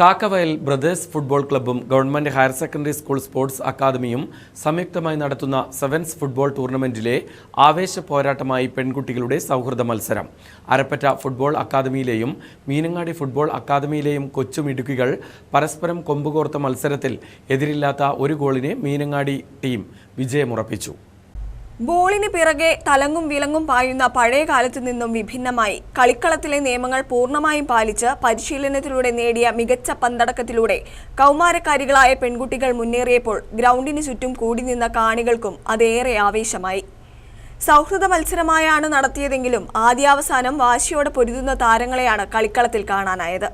Kakkavayal brothers football ക്ലബ്ബും government higher secondary school sports അക്കാദമിയും സംയുക്തമായി നടത്തുന്ന sevens football ടൂർണമെന്റിലെ ആവേശ പോരാട്ടമായി പെൺകുട്ടികളുടെ സൗഹൃദ മത്സരം. അരപ്പറ്റ ഫുട്ബോൾ അക്കാദമിയിലെയും മീനങ്ങാടി ഫുട്ബോൾ അക്കാദമിയിലെയും കൊച്ചുമിടുക്കികൾ പരസ്പരം കൊമ്പുകോർത്ത മത്സരത്തിൽ എതിരില്ലാത്ത ഒരു ഗോളിന് മീനങ്ങാടി ടീം വിജയമുറപ്പിച്ചു. ബോളിന് പിറകെ തലങ്ങും വിലങ്ങും പായുന്ന പഴയ കാലത്തു നിന്നും വിഭിന്നമായി. കളിക്കളത്തിലെ നിയമങ്ങൾ പൂർണമായും പാലിച്ച് പരിശീലനത്തിലൂടെ നേടിയ മികച്ച പന്തടക്കത്തിലൂടെ കൗമാരക്കാരികളായ പെൺകുട്ടികൾ മുന്നേറിയപ്പോൾ ഗ്രൗണ്ടിന് ചുറ്റും കൂടി നിന്ന കാണികൾക്കും അതേറെ ആവേശമായി. സൗഹൃദ മത്സരമായാണ് നടത്തിയതെങ്കിലും ആദ്യാവസാനം വാശിയോടെ പൊരുതുന്ന താരങ്ങളെയാണ് കളിക്കളത്തിൽ കാണാനായത്.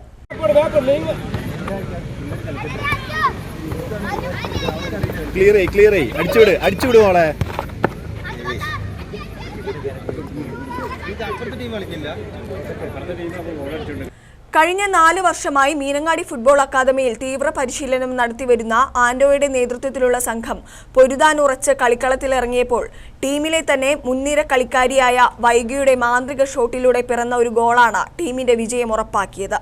ക്ലിയർ ആയി ക്ലിയർ ആയി. അടിച്ചുവിട് അടിച്ചുവിട് മോളെ. കഴിഞ്ഞ നാല് വർഷമായി മീനങ്ങാടി ഫുട്ബോൾ അക്കാദമിയിൽ തീവ്ര പരിശീലനം നടത്തിവരുന്ന ആൻഡോയുടെ നേതൃത്വത്തിലുള്ള സംഘം പൊരുതാനുറച്ച് കളിക്കളത്തിലിറങ്ങിയപ്പോൾ ടീമിലെ തന്നെ മുൻനിര കളിക്കാരിയായ വൈകിയുടെ മാന്ത്രിക ഷോട്ടിലൂടെ പിറന്ന ഒരു ഗോളാണ് ടീമിന്റെ വിജയം ഉറപ്പാക്കിയത്.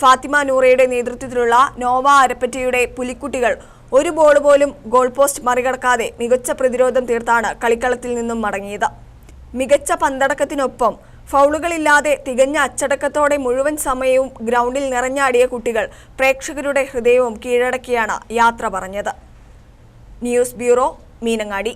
ഫാത്തിമ നൂറയുടെ നേതൃത്വത്തിലുള്ള നോവ അരപ്പറ്റയുടെ പുലിക്കുട്ടികൾ ഒരു ബോൾ പോലും ഗോൾ പോസ്റ്റ് മറികടക്കാതെ മികച്ച പ്രതിരോധം തീർത്താണ് കളിക്കളത്തിൽ നിന്നും മടങ്ങിയത്. മികച്ച പന്തടക്കത്തിനൊപ്പം ഫൗളുകളില്ലാതെ തികഞ്ഞ അച്ചടക്കത്തോടെ മുഴുവൻ സമയവും ഗ്രൗണ്ടിൽ നിറഞ്ഞാടിയ കുട്ടികൾ പ്രേക്ഷകരുടെ ഹൃദയവും കീഴടക്കിയാണ് യാത്ര പറഞ്ഞത്. News bureau Meenangadi.